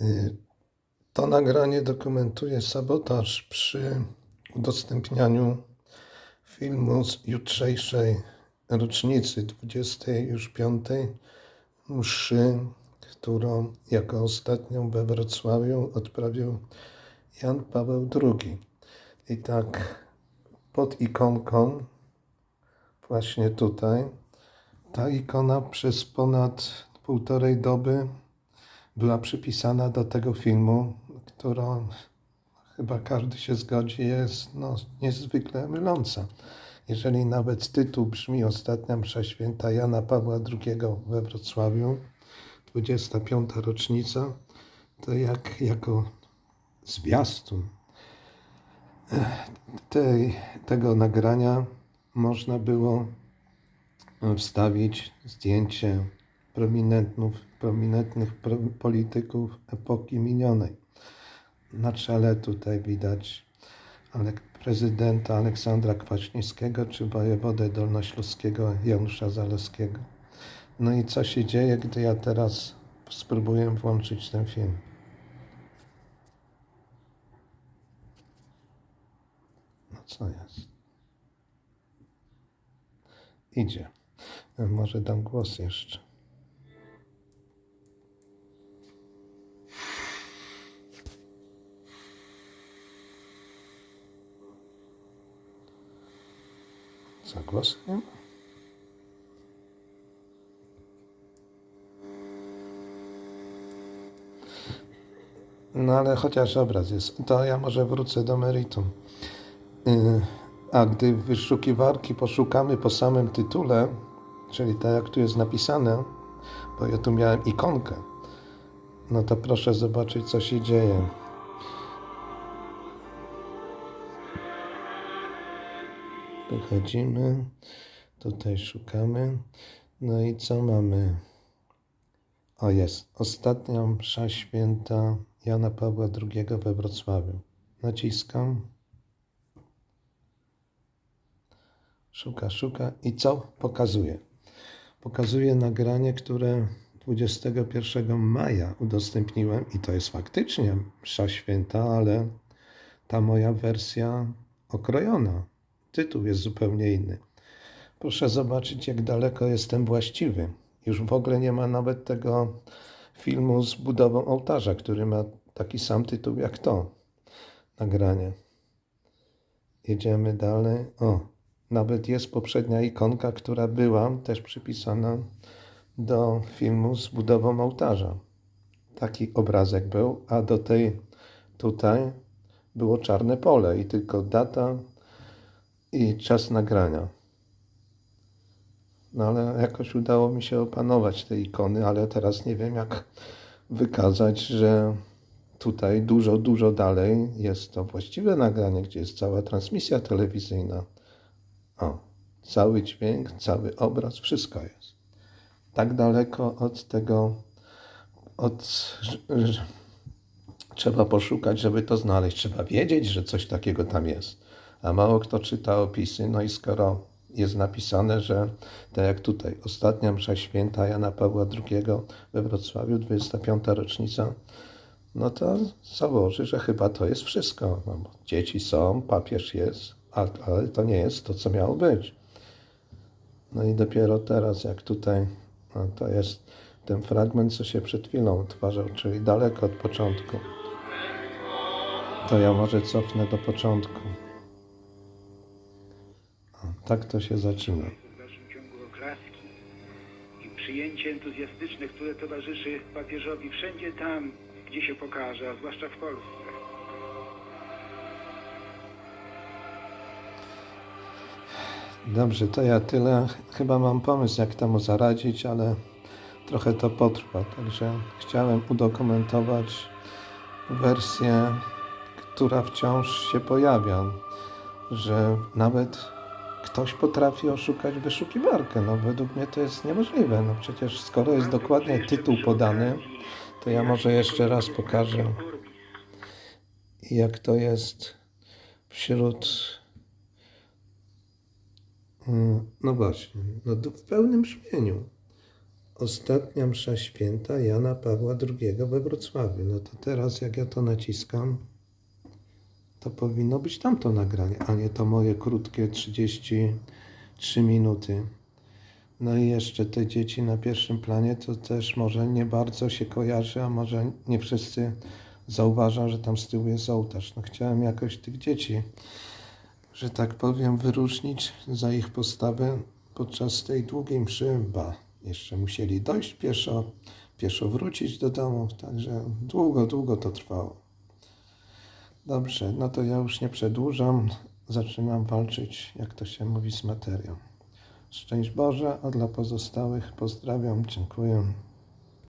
Y, To nagranie dokumentuje sabotaż przy udostępnianiu filmu z jutrzejszej rocznicy 20 już piątej mszy, którą jako ostatnią we Wrocławiu odprawił Jan Paweł II. I tak pod ikonką, właśnie tutaj, ta ikona przez ponad półtorej doby była przypisana do tego filmu, którą chyba każdy się zgodzi, jest no, niezwykle myląca. Jeżeli nawet tytuł brzmi Ostatnia msza święta Jana Pawła II we Wrocławiu, 25. rocznica, to jak jako zwiastun tej, tego nagrania można było wstawić zdjęcie prominentów, prominentnych pro, polityków epoki minionej. Na czele tutaj widać prezydenta Aleksandra Kwaśniewskiego czy wojewodę dolnośląskiego Janusza Zaleskiego. No i co się dzieje, gdy ja teraz spróbuję włączyć ten film? No co jest? Idzie. Może dam głos jeszcze. Nie ma? No ale chociaż obraz jest. To ja może wrócę do meritum. Yy, A gdy wyszukiwarki poszukamy po samym tytule, czyli tak jak tu jest napisane, bo ja tu miałem ikonkę, no to proszę zobaczyć, co się dzieje. Wychodzimy, tutaj szukamy. No i co mamy? O jest, ostatnia msza święta Jana Pawła II we Wrocławiu. Naciskam. Szuka, szuka i co pokazuje? Pokazuje nagranie, które 21 maja udostępniłem i to jest faktycznie msza święta, ale ta moja wersja okrojona. Tytuł jest zupełnie inny. Proszę zobaczyć, jak daleko jestem właściwy. Już w ogóle nie ma nawet tego filmu z budową ołtarza, który ma taki sam tytuł jak to nagranie. Jedziemy dalej. O, nawet jest poprzednia ikonka, która była też przypisana do filmu z budową ołtarza. Taki obrazek był, a do tej tutaj było czarne pole i tylko data i czas nagrania. No ale jakoś udało mi się opanować te ikony, ale teraz nie wiem jak wykazać, że tutaj dużo, dużo dalej jest to właściwe nagranie, gdzie jest cała transmisja telewizyjna. O, cały dźwięk, cały obraz, wszystko jest. Tak daleko od tego, od, trzeba poszukać, żeby to znaleźć. Trzeba wiedzieć, że coś takiego tam jest. A mało kto czyta opisy, no i skoro jest napisane, że tak jak tutaj, ostatnia msza święta Jana Pawła II we Wrocławiu, 25. rocznica, no to założy, że chyba to jest wszystko. No, dzieci są, papież jest, ale to nie jest to, co miało być. No i dopiero teraz, jak tutaj, no to jest ten fragment, co się przed chwilą odtwarzał, czyli daleko od początku. To ja może cofnę do początku. Tak to się zaczyna. W dalszym ciągu oklaski i przyjęcie entuzjastyczne, które towarzyszy papieżowi wszędzie tam, gdzie się pokaże, a zwłaszcza w Polsce. Dobrze, to ja tyle. Chyba mam pomysł, jak temu zaradzić, ale trochę to potrwa. Także chciałem udokumentować wersję, która wciąż się pojawia, że nawet ktoś potrafi oszukać wyszukiwarkę. No według mnie to jest niemożliwe. No przecież skoro jest dokładnie tytuł podany, to ja może jeszcze raz pokażę, jak to jest wśród Mm, No właśnie, no w pełnym brzmieniu. Ostatnia msza święta Jana Pawła II we Wrocławiu. No to teraz jak ja to naciskam, to powinno być tamto nagranie, a nie to moje krótkie 33 minuty. No i jeszcze te dzieci na pierwszym planie to też może nie bardzo się kojarzy, a może nie wszyscy zauważą, że tam z tyłu jest ołtarz. No chciałem jakoś tych dzieci, że tak powiem, wyróżnić za ich postawę podczas tej długiej mszy. Ba, jeszcze musieli dojść pieszo, pieszo wrócić do domu, także długo, długo to trwało. Dobrze, no to ja już nie przedłużam. Zaczynam walczyć, jak to się mówi, z materią. Szczęść Boże, a dla pozostałych pozdrawiam, dziękuję.